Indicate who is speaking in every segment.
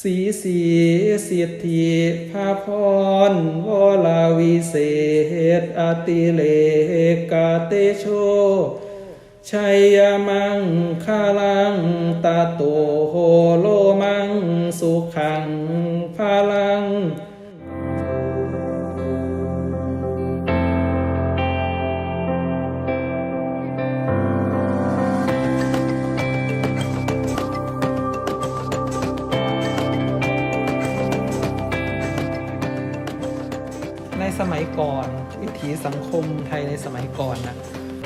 Speaker 1: สีสีสิทธิภาพรวลาวิเศษอติเลกาเตโช ชัยยมังคาลังตาโตโหโลมังสุขังพาลัง มัยก่อนวิถีสังคมไทยในสมัยก่อนนะ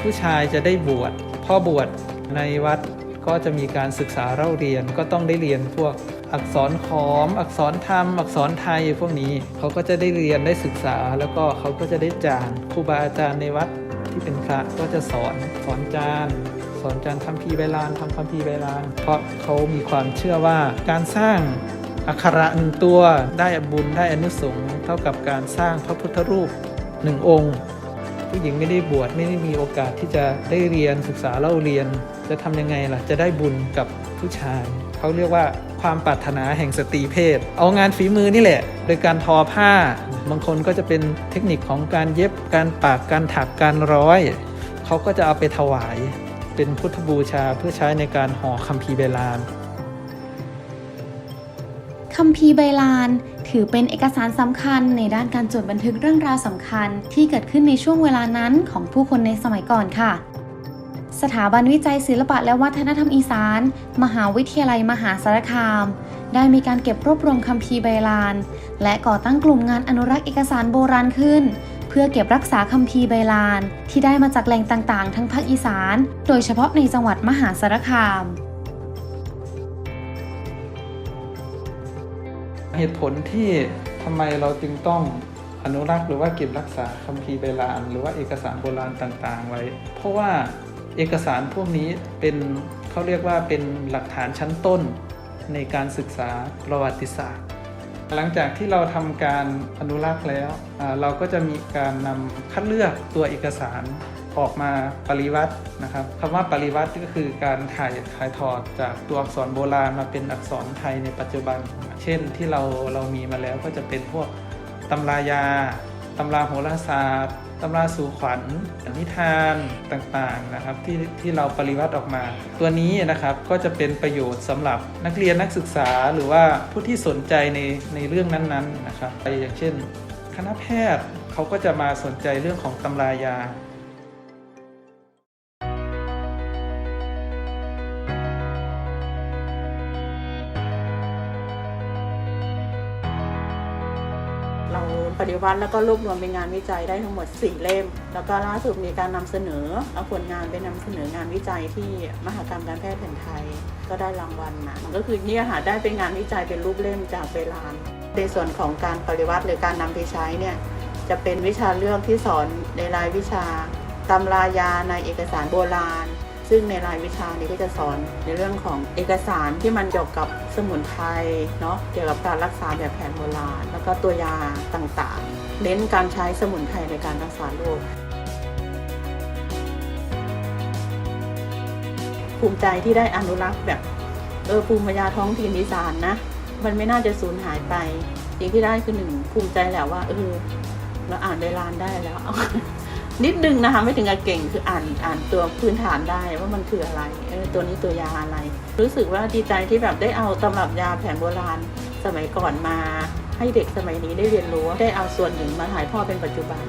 Speaker 1: ผู้ชายจะได้บวชพ่อบวชในวัดก็จะมีการศึกษาเล่าเรียนก็ต้องได้เรียนพวกอักษรขอม อักษรธรรม อักษรไทยพวกนี้เขาก็จะได้เรียนได้ศึกษา แล้วก็เขาก็จะได้จานครูบาอาจารย์ในวัดที่เป็นพระก็จะสอนสอนจานสอนจานคัมภีร์ใบลานทำคัมภีร์ใบลาน เพราะเขามีความเชื่อว่าการสร้างอักขระหนึ่งตัวได้บุญได้อนุสงส์ เท่ากับการสร้างพระพุทธรูปหนึ่งองค์ ผู้หญิงไม่ได้บวชไม่ได้มีโอกาสที่จะได้เรียนศึกษาเล่าเรียน จะทำยังไงล่ะจะได้บุญกับผู้ชายเขาเรียกว่าความปรารถนาแห่งสตรีเพศ เอางานฝีมือนี่แหละ โดยการทอผ้า บางคนก็จะเป็นเทคนิคของการเย็บการปากการถักการร้อย เขาก็จะเอาไปถวาย เป็นพุทธบูชาเพื่อใช้ในการห่อคัมภีร์เบลาน
Speaker 2: คัมภีร์ใบลาน ถือเป็นเอกสารสำคัญในด้านการจดบันทึกเรื่องราวสำคัญ ที่เกิดขึ้นในช่วงเวลานั้นของผู้คนในสมัยก่อนค่ะ สถาบันวิจัยศิลปะและวัฒนธรรมอีสาน มหาวิทยาลัยมหาสารคาม ได้มีการเก็บรวบรวมคัมภีร์ใบลาน และก่อตั้งกลุ่มงานอนุรักษ์เอกสารโบราณขึ้น เพื่อเก็บรักษาคัมภีร์ใบลาน ที่ได้มาจากแหล่งต่างๆ ทั้งภาคอีสาน โดยเฉพาะในจังหวัดมหาสารคาม
Speaker 1: เหตุผลที่ทำไมเราจึงต้องอนุรักษ์หรือว่าเก็บรักษาคัมภีร์โบราณหรือว่าเอกสารโบราณต่างๆ ไว้ เพราะว่าเอกสารพวกนี้เป็นเขาเรียกว่าเป็นหลักฐานชั้นต้นในการศึกษาประวัติศาสตร์ หลังจากที่เราทำการอนุรักษ์แล้ว เราก็จะมีการนำคัดเลือกตัวเอกสาร ออกมาปริวัตินะครับคำว่าปริวัติก็คือการถ่ายถ่ายถอดจากตัวอักษรโบราณมาเป็นอักษรไทยในปัจจุบัน เช่นที่เราเรามีมาแล้วก็จะเป็นพวกตำรายาตำราโหราศาสตร์ตำราสู่ขวัญนิทานต่างๆนะครับที่ที่เราปริวัติออกมา ตัวนี้นะครับก็จะเป็นประโยชน์สำหรับนักเรียนนักศึกษาหรือว่าผู้ที่สนใจในในเรื่องนั้นๆนะครับไปอย่างเช่น คณะแพทย์เขาก็จะมาสนใจเรื่องของตำรายา
Speaker 3: เราปฏิวัติแล้วก็รวบรวมเป็นงานวิจัยได้ทั้งหมด 4 เล่ม แล้วก็ล่าสุดมีการนำเสนอเอาผลงานไปนำเสนองานวิจัยที่มหากรรมการแพทย์แผนไทย ก็ได้รางวัลมามันก็คือเนี่ยค่ะได้เป็นงานวิจัยเป็นรูปเล่มจากเวลานในส่วนของการปฏิวัติหรือการนำไปใช้เนี่ยจะเป็นวิชาเลือกที่สอนในรายวิชาตำรายาในเอกสารโบราณ ซึ่งในรายวิชานี้ก็จะสอนในเรื่องของเอกสารที่มันเกี่ยวกับสมุนไพรเนาะเกี่ยวกับการรักษาแบบแผนโบราณ แล้วก็ตัวยาต่างๆ เน้นการใช้สมุนไพรในการรักษาโรคภูมิใจที่ได้อนุรักษ์แบบเออภูมิปัญญาท้องถิ่นอีสานนะ มันไม่น่าจะสูญหายไปสิ่งที่ได้คือหนึ่งภูมิใจแหละว่าเออเราอ่านเวลานได้แล้ว นิดนึงนะคะไม่ถึงกับเก่งคืออ่านอ่านตัวพื้นฐานได้ว่ามันคืออะไรเออตัวนี้ตัวยาอะไร รู้สึกว่าดีใจที่แบบได้เอาตำรับยาแผนโบราณสมัยก่อนมา ให้เด็กสมัยนี้ได้เรียนรู้ได้เอาส่วนหนึ่งมาถ่ายทอดเป็นปัจจุบัน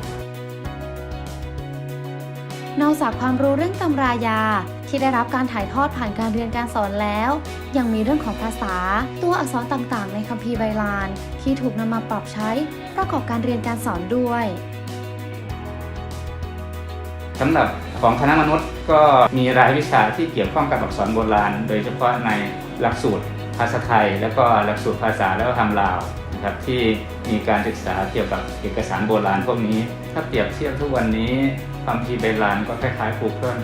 Speaker 2: นอกจากความรู้เรื่องตำรายาที่ได้รับการถ่ายทอดผ่านการเรียนการสอนแล้ว ยังมีเรื่องของภาษา ตัวอักษรต่างๆ ในคัมภีร์ไบลานที่ถูกนำมาปรับใช้ประกอบการเรียนการสอนด้วย
Speaker 4: สำหรับของคณะมนุษย์ก็มีรายวิชาที่เกี่ยวข้องกับอักษรโบราณ โดยเฉพาะในหลักสูตรภาษาไทย แล้วก็หลักสูตรภาษาและวัฒนธรรมลาวนะครับที่มีการศึกษาเกี่ยวกับเอกสารโบราณพวกนี้ ถ้าเปรียบเทียบทุกวันนี้ความพีร์โบราณก็คล้ายๆ Google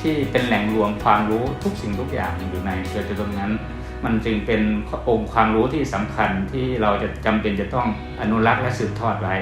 Speaker 4: ที่เป็นแหล่งรวมความรู้ทุกสิ่งทุกอย่างอยู่ในโดยตรงนั้น มันจึงเป็นองค์ความรู้ที่สำคัญที่เราจะจำเป็นจะต้องอนุรักษ์และสืบทอดไว้